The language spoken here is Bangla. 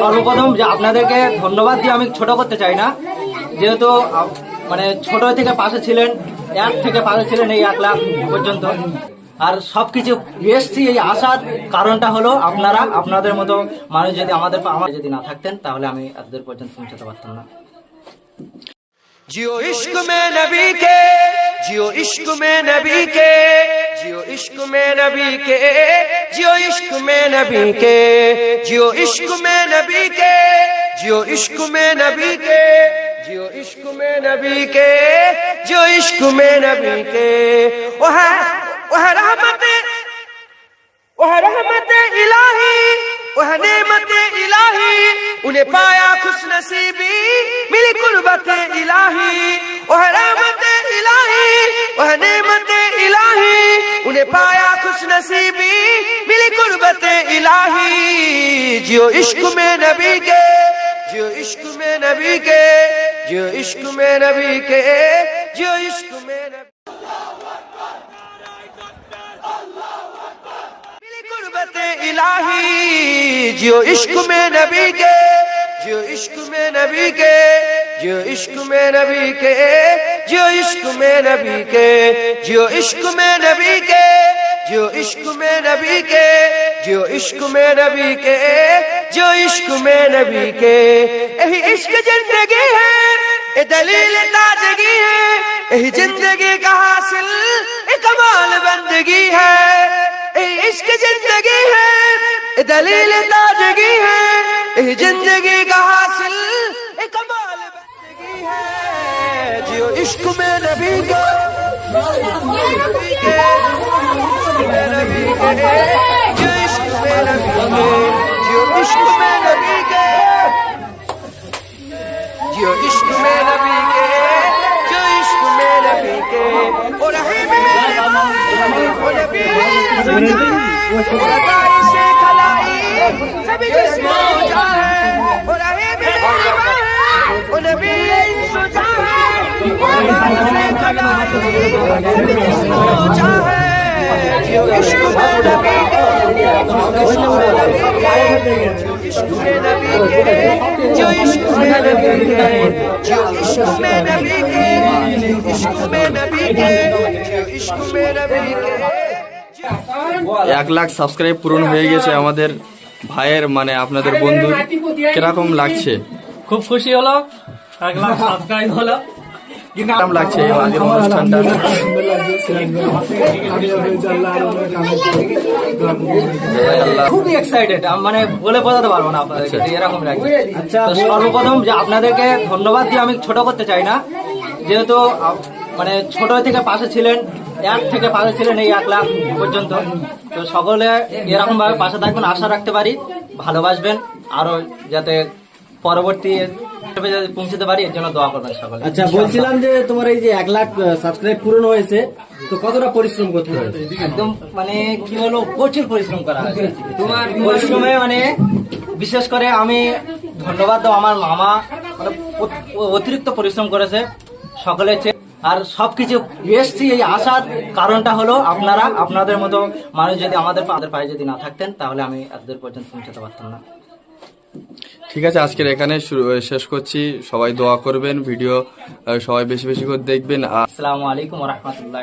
সর্বপ্রথম যে আপনাদেরকে ধন্যবাদ দিয়ে আমি ছোট করতে চাই না। যেহেতু মানে ছোট থেকে পাশে ছিলেন, এক থেকে পাশে ছিলেন এই এক লাখ পর্যন্ত। আর সব কিছু এসছি এই আসার কারণটা হলো আপনারা, আপনাদের মতো মানুষ যদি আমাদের আমার যদি না থাকতেন, তাহলে আমি এতদূর পর্যন্ত পৌঁছাতে পারতাম না। জিও ইস্কুমে নবীকে জিও ইস্কুমে নবীকে जियो इश्क में नबी के जियो इश्क में नबी के जियो इश्क में नबी के जियो इश्क में नबी के जियो इश्क में नबी के जियो इश्क में नबी के वो है वो है रहमत वह रहमत इलाही वह नेमत इलाही उन्हें पाया खुश नसीबी मिली कुर्बत इलाही वह रहमत उन्हें पाया खुश नसीबी मिली कुर्बत इलाही जियो इश्क में नबी के जियो इश्क में नबी के जियो इश्क में नबी के जियो इश्क में नबी मिली कुर्बत इलाही जियो इश्क में नबी के जियो इश्क में नबी के जियो इश्क में नबी के जियो इश्क में नबी के, जियो इश्क में नबी के, जियो इश्क में नबी के, जियो इश्क में नबी के जो इश्क में नबी के। यही इश्क ज़िंदगी है, ये दलील ताजगी है, यही ज़िंदगी का हासिल एक कमाल बंदगी है। ए इश्क ज़िंदगी है ए दलील ताजगी है, यही ज़िंदगी का हासिल ए कमाल बंदगी है। diyor. İşkı mene bige. İşkı mene bige. İşkı mene bige. Diyor işkı mene bige. Diyor işkı mene bige. Diyor işkı mene bige. O rahim mene bige. O rahim mene bige. O rahim mene bige. जा है जियो इश्क में नबी के जियो इश्क में नबी के जो इश्क में नबी के जो इश्क में नबी के जो इश्क में नबी के जो इश्क में नबी के এক লাখ সাবস্ক্রাইব পূরণ হয়ে গেছে আমাদের ভাইয়ের মানে আপনাদের বন্ধু কিরকম লাগছে খুব খুশি হলো এক লাখ সাবস্ক্রাইব হলো কীরকম লাগছে এই আজকের অনুষ্ঠানটা? খুবই এক্সাইটেড মানে বলে বোঝাতে পারব না আপনাদেরকে এরকম লাগছে। আচ্ছা সর্বপ্রথম যে আপনাদেরকে ধন্যবাদ দিয়ে আমি ছোট করতে চাই না। যেহেতু মানে ছোট থেকে পাশে ছিলেন এক থেকে পাশে ছিলেন এই এক লাখ পর্যন্ত। তো সকলে এরকম ভাবে পাশে থাকবেন আশা রাখতে পারি ভালোবাসবেন আরও যাতে পরবর্তী পৌঁছতে পারি এর জন্য দোয়া করবেন সকলে। আচ্ছা বলছিলাম যে তোমার এই যে এক লাখ সাবস্ক্রাইব পূরণ হয়েছে তো কতটা পরিশ্রম করতে হয়েছে? একদম মানে কি বলব প্রচুর পরিশ্রম করা তোমার পরিশ্রমে মানে বিশেষ করে আমি ধন্যবাদ দেবো আমার মামা মানে অতিরিক্ত পরিশ্রম করেছে সকলে চেয়ে- আর সবকিছু এসছি এই আসার কারণটা হলো আপনারা আপনাদের মতো মানুষ যদি আমাদের আমাদের পায়ে যদি না থাকতেন তাহলে আমি এতদূর পর্যন্ত পৌঁছাতে পারতাম না। ঠিক আছে, আজকের এখানে শেষ করছি। সবাই দোয়া করবেন, ভিডিও সবাই বেশি বেশি করে দেখবেন। আসসালামু আলাইকুম রহমতুল্লাহ